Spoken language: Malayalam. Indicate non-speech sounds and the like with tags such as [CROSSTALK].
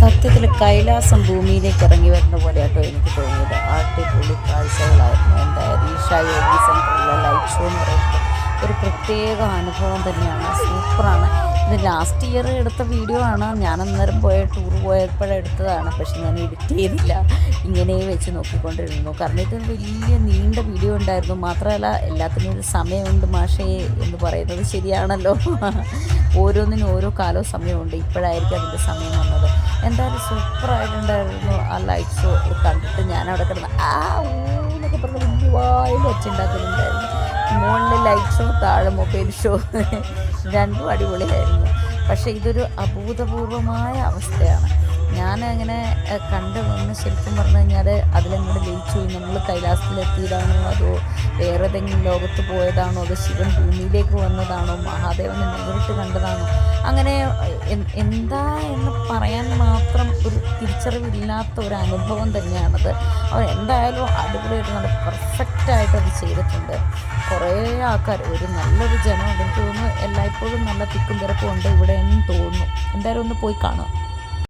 സത്യത്തിൽ കൈലാസം ഭൂമിയിലേക്ക് ഇറങ്ങി വരുന്ന പോലെ കേട്ടോ എനിക്ക് തോന്നിയത്. അടിപൊളി കാഴ്ചകളായിരുന്നു. എന്തായാലും അരീഷ യോഗി സെന്ററിലെ ലൈറ്റ് ഷോ എന്ന് പറയുന്നത് ഒരു പ്രത്യേക അനുഭവം തന്നെയാണ്. സൂപ്പറാണ്. ഇത് ലാസ്റ്റ് ഇയർ എടുത്ത വീഡിയോ ആണ്. ഞാൻ അന്നേരം പോയ ടൂർ പോയപ്പോഴെടുത്തതാണ് പക്ഷെ ഞാൻ എഡിറ്റ് ചെയ്തില്ല. ഇങ്ങനെ വെച്ച് നോക്കിക്കൊണ്ടിരുന്നു. കാരണം ഇത് വലിയ നീണ്ട വീഡിയോ ഉണ്ടായിരുന്നു. മാത്രമല്ല എല്ലാത്തിനും ഒരു സമയമുണ്ട് മാഷേ എന്ന് പറയുന്നത് ശരിയാണല്ലോ. ഓരോന്നിനും ഓരോ കാലവും സമയമുണ്ട്. ഇപ്പോഴായിരിക്കും അതിന്റെ സമയം വന്നത്. എന്തായാലും സൂപ്പറായിട്ടുണ്ടായിരുന്നു ആ ലൈറ്റ് ഷോ കണ്ടിട്ട് അവിടെ കിടന്ന് ആ ഊന്നൊക്കെ പറഞ്ഞ് വലിയ വായിൽ വെച്ചുണ്ടാക്കുന്നുണ്ടായിരുന്നു മുകളിൽ ലൈറ്റ് ഷോ താഴെ മൊബൈൽ ഷോ [LAUGHS] രണ്ടും അടിപൊളിയായിരുന്നു. പക്ഷേ ഇതൊരു അഭൂതപൂർവമായ അവസ്ഥയാണ്. ഞാൻ അങ്ങനെ കണ്ടു നിന്ന് ശരിക്കും പറഞ്ഞു കഴിഞ്ഞാൽ അതിലങ്ങോട്ട് ലയിച്ചു. നമ്മൾ കൈലാസത്തിലെത്തിയതാണോ അതോ വേറെ ഏതെങ്കിലും ലോകത്ത് പോയതാണോ അതോ ശിവൻ ഭൂമിയിലേക്ക് വന്നതാണോ? മഹാദേവനെ നേരിട്ട് കണ്ടതാണോ? അങ്ങനെ എന്താ എന്ന് പറയാൻ മാത്രം ഒരു തിരിച്ചറിവില്ലാത്ത ഒരു അനുഭവം തന്നെയാണത്. അവർ എന്തായാലും അടിപൊളിയായിട്ട് നല്ല പെർഫെക്റ്റായിട്ട് അത് ചെയ്തിട്ടുണ്ട്. കുറേ ആൾക്കാർ ഒരു നല്ലൊരു ജനമുണ്ട് എനിക്ക് തോന്നുന്നു. എല്ലായ്പ്പോഴും നല്ല തിക്കും തിരക്കും ഉണ്ട് ഇവിടെ എന്ന് തോന്നുന്നു. എന്തായാലും ഒന്ന് പോയി കാണാം.